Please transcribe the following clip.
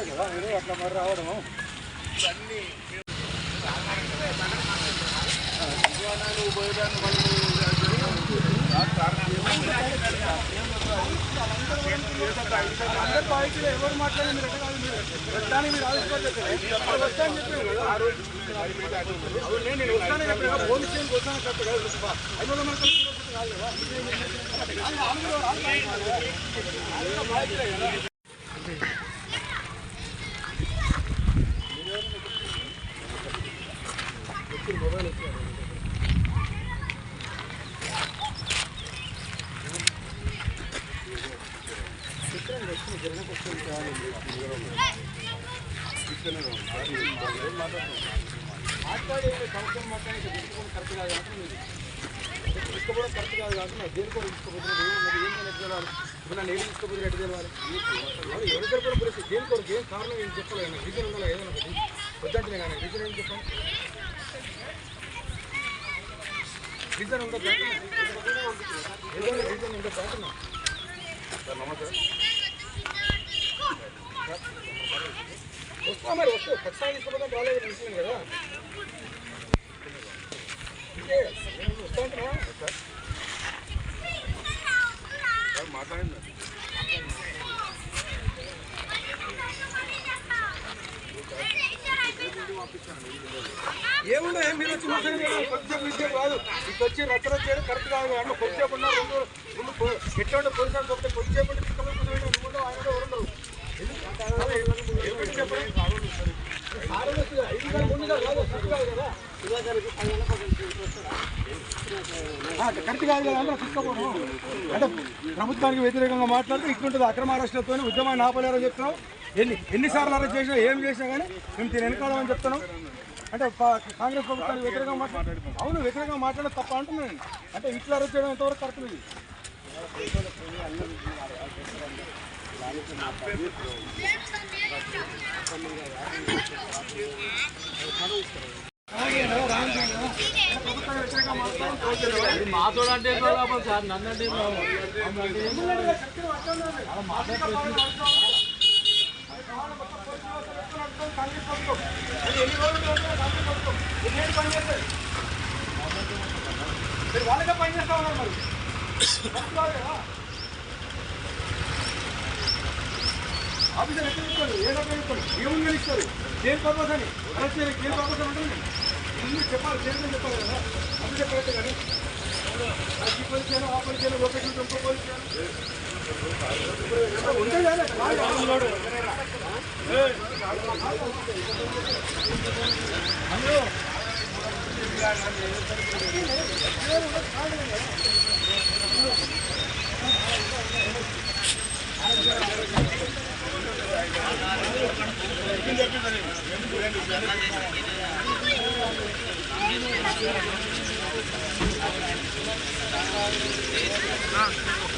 ఎవరు మీరు మీరు చెప్పారు కదా ఆ రోజు నేను నేను చెప్పాను పోలీస్ స్టేషన్కి కదా ఐదు కాదు కదా వాళ్ళు అందరూ వాళ్ళు బాధితులే కదా. అందరూ బాధితులే కదా మాట్లాడే సంవత్సరం మాట్లాడే తీసుకోవడం కరెక్ట్ కాదు కాబట్టి దేని కూడా తీసుకోబోతున్నాను మరి ఏం నేను ఎట్లా ఇప్పుడు నన్ను ఏం తీసుకోబోతున్నా ఎట్లా తెలవాలి అవును, ఎవరి కూడా దేని కొరకు ఏం కారణం ఏం చెప్పలేదు నాకు రీజన్ ఉండాలి ఏదైనా ఒకటి వద్దంటే కానీ రీజన్ ఏం చెప్పాను రీజన్ ఉండదు ఏదైనా రీజన్ ఉండదు అంటున్నా సార్ నమస్తే వస్తా మరి వస్తే ఖచ్చితంగా తీసుకోపోతే రాలేదు విషయం కదా ఇంకే, నేను వస్తా అంటున్నా సార్ మాట్లాడండి ఏముండో ఏం మీరు వచ్చి కొద్దిసేపు విషయం కాదు. ఇటు వచ్చి రచ్చన చేయడం కరెక్ట్ కాదు. అన్న కొద్దిసేపు ఉన్నా రెండు రెండు పో- ఎట్లా పోలీసు కొద్దిసేపు ఉంటే ఆయన కూడా ఉండవు కరెక్ట్ కాదు కదా ఆ, కరెక్ట్ అంటే తీసుకోపోను అంటే ప్రభుత్వానికి వ్యతిరేకంగా మాట్లాడితే ఇట్లుంటుంది అక్రమ అరెస్టులతో ఉద్యమాన్ని ఆపలేరని చెప్తున్నాం ఎన్ని ఎన్నిసార్లు అరెస్ట్ చేసినా ఏం చేసినా కానీ మేము దీని వెనకాలని చెప్తున్నాం. అంటే కాంగ్రెస్ ప్రభుత్వానికి వ్యతిరేకంగా మాట్లాడు అవును వ్యతిరేకంగా మాట్లాడడం తప్ప అంటున్నాను. నేను అంటే ఇట్లా అరెస్ట్ చేయడం ఎంతవరకు కరెక్ట్ ఇది మాతో అంటే సార్ నన్ను అంటే మీరు వాళ్ళకే పని చేస్తా ఉన్నారు మరి. ఆఫీసర్ ఎక్కడ ఇస్తారు? ఏ రకంగా ఇస్తారు? ఏముందని ఇస్తారు? దేని పర్పస్ అని. అరెస్ట్ చేయడానికి పర్పస్ అని ఉంటుంది చెప్పాలి చేయడం చెప్పాలి కదా. అది కానీ. ఈ చేయను ఆ చేయను ఒకటి ఇంకో చేయను ఉంటే కదా ఆ.